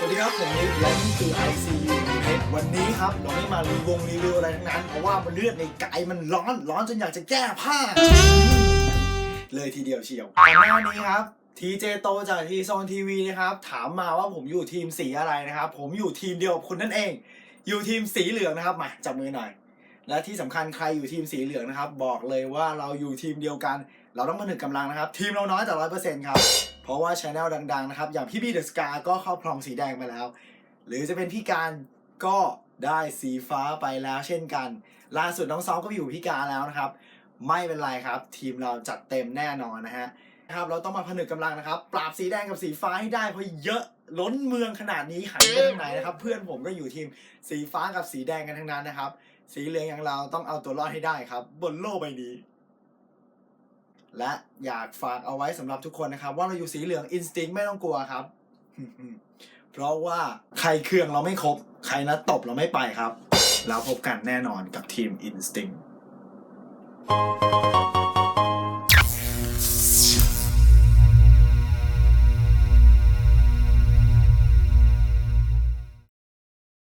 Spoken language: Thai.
สวัสดีครับ ผมนิกและนี่คือ ICU เพชรวันนี้ครับ เราไม่มารีวงรีวิวอะไรทั้งนั้น เพราะว่ามันเลือดในกายมันร้อนร้อนจนอยากจะแก้ผ้า เลยทีเดียวเชียวก่อนหน้านี้ครับทีเจโตจากทีโซนทีวีนะครับ ถามมาว่าผมอยู่ทีมสีอะไรนะครับ ผมอยู่ทีมเดียวกับคุณนั่นเอง อยู่ทีมสีเหลืองนะครับมาจับมือหน่อย และที่สำคัญใครอยู่ทีมสีเหลืองนะครับ บอกเลยว่าเราอยู่ทีมเดียวกัน เราต้องมาถึงกำลังนะครับ ทีมเราน้อยแต่ร้อยเปอร์เซ็นต์ครับ เพราะว่าช anel ดังๆนะครับอย่างพี่บีเดอะสกาก็เข้าพรองสีแดงไปแล้ว หรือจะเป็นพี่การก็ได้สีฟ้าไปแล้วเช่นกัน ล่าสุดน้องซ้อมก็อยู่พี่การแล้วนะครับ ไม่เป็นไรครับ ทีมเราจัดเต็มแน่นอนนะฮะนะครับเราต้องมาผนึกกำลังนะครับ ปราบสีแดงกับสีฟ้าให้ได้เพราะเยอะล้นเมืองขนาดนี้หันไปทางไหนนะครับ เพื่อนผมก็อยู่ทีมสีฟ้ากับสีแดงกันทั้งนั้นนะครับ สีเหลืองอย่างเราต้องเอาตัวรอดให้ได้ครับ บนโลกใบนี้ และอยากฝากเอาไว้สำหรับทุกคนนะครับ ว่าเราอยู่สีเหลืองอินสติ้งไม่ต้องกลัวครับ เพราะว่าใครเครื่องเราไม่ครบ ใครนัดตบเราไม่ไปครับ แล้วพบกันแน่นอนกับทีม Instinct